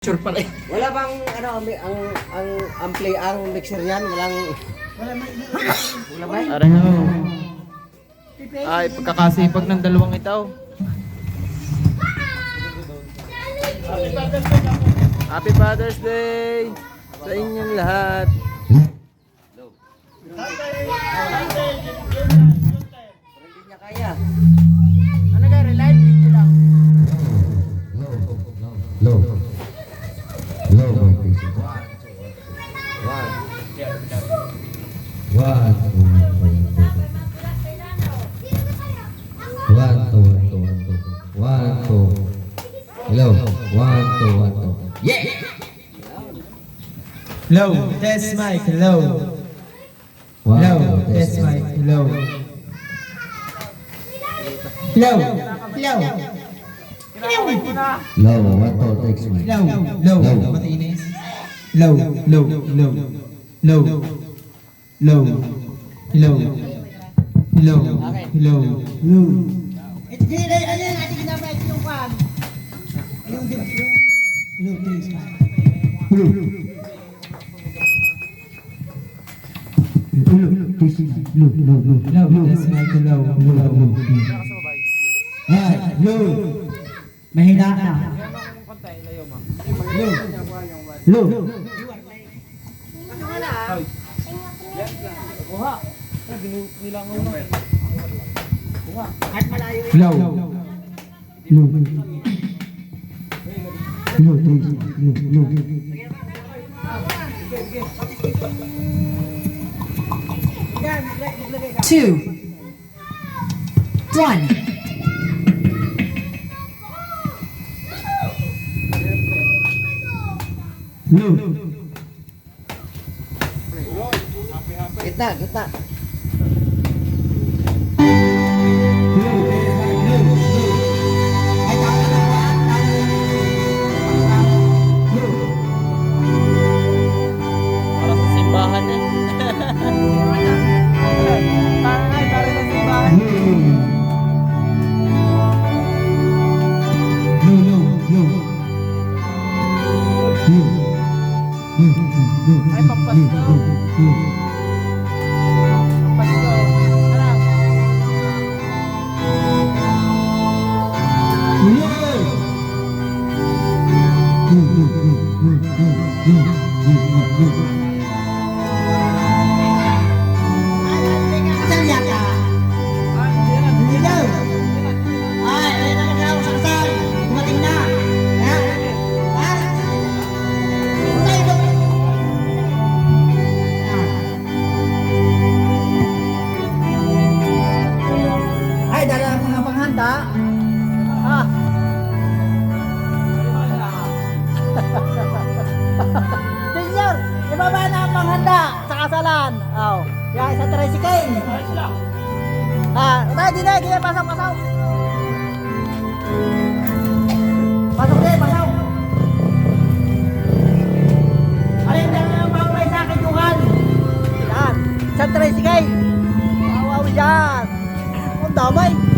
Sure pala eh. Wala bang ano ang ang ang ang play ang mixer yan, walang wala ba? Aray na. Ay, pagkakasipag ng dalawang itaw. Happy Father's Day sa inyong lahat. Hindi niya kaya. Ano ka, relive video lang. Low. Low Hello. One, two, one, two. Yeah! Low, test mic, low. Low, test mic, low. Low, low. Low, one, two, takes me. Low, low, Low. matinis. Low, low, low. Low. Low. Low. Low. Low. Low. Low, test mic, low, low, low. Ay, low. Mahina na. Low. Low. Low. Low. Low. Low. Low. Two, one. Low. Kita, kita. Ay, pampasko. Pasko. Alam. Ay, tricycle. Ah, tayo din eh, pasok, pasok. Pasok din, pasok. Alin na bawal sa akin, Juhan? Yan, sa tricycle. Awaw yan. Ang damay.